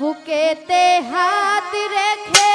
বুকেতে হাত রেখে